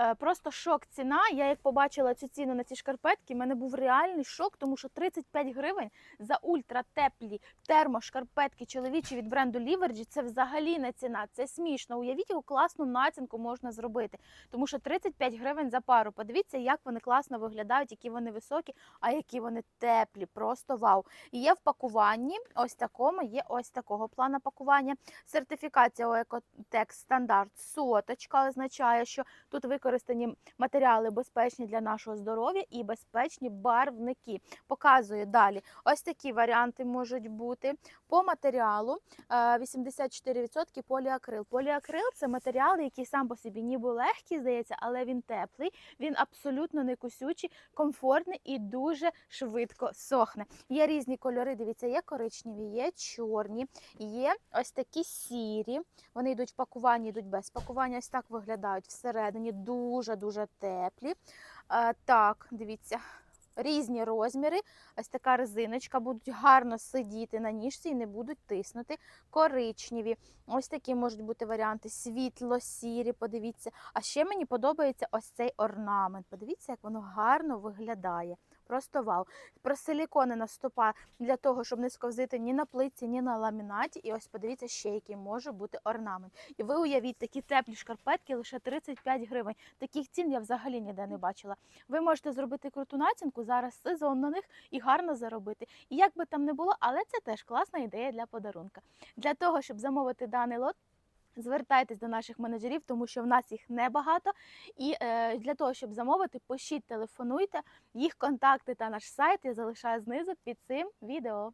Е, Просто шок ціна. Я як побачила цю ціну на ці шкарпетки, в мене був реальний шок, тому що 35 гривень за ультратеплі термошкарпетки чоловічі від бренду Ліверджі це взагалі не ціна. Це смішно. Уявіть, яку класну націнку можна зробити. Тому що 35 гривень за пару. Подивіться, як вони класно виглядають, які вони високі, а які вони теплі. Просто вау. І є в пакуванні ось такому, є ось такого плану пакування. Сертифікація Ecotec стандарт соточка означає, що тут використані матеріали безпечні для нашого здоров'я і безпечні барвники. Показую далі. Ось такі варіанти можуть бути. По матеріалу е, 84% поліакрил. Поліакрил це матеріал, який сам по собі ніби легкий, здається, але він теплий, він абсолютно не кусючий, комфортний і дуже швидко сохне. Є різні кольори. Дивіться, є коричневі, є чорні, є ось такі сірі. Вони йдуть в пакуванні, йдуть без пакування. Ось так виглядають всередині. Дуже дуже теплі. Е, так, дивіться. Різні розміри, ось така резиночка, будуть гарно сидіти на ніжці і не будуть тиснути. Коричневі. Ось такі можуть бути варіанти світло-сірі, подивіться. А ще мені подобається ось цей орнамент. Подивіться, як воно гарно виглядає. Просто вау. Про силікони стопа для того, щоб не сковзити ні на плитці, ні на ламінаті. І ось подивіться, ще який може бути орнамент. І ви уявіть, такі теплі шкарпетки лише 35 гривень. Таких цін я взагалі ніде не бачила. Ви можете зробити круту націнку, зараз сезон на них і гарно заробити. І як би там не було, але це теж класна ідея для подарунка. Для того, щоб замовити даний лот. Звертайтесь до наших менеджерів, тому що в нас їх небагато. І е, для того, щоб замовити, пишіть, телефонуйте. Їх контакти та наш сайт я залишаю знизу під цим відео.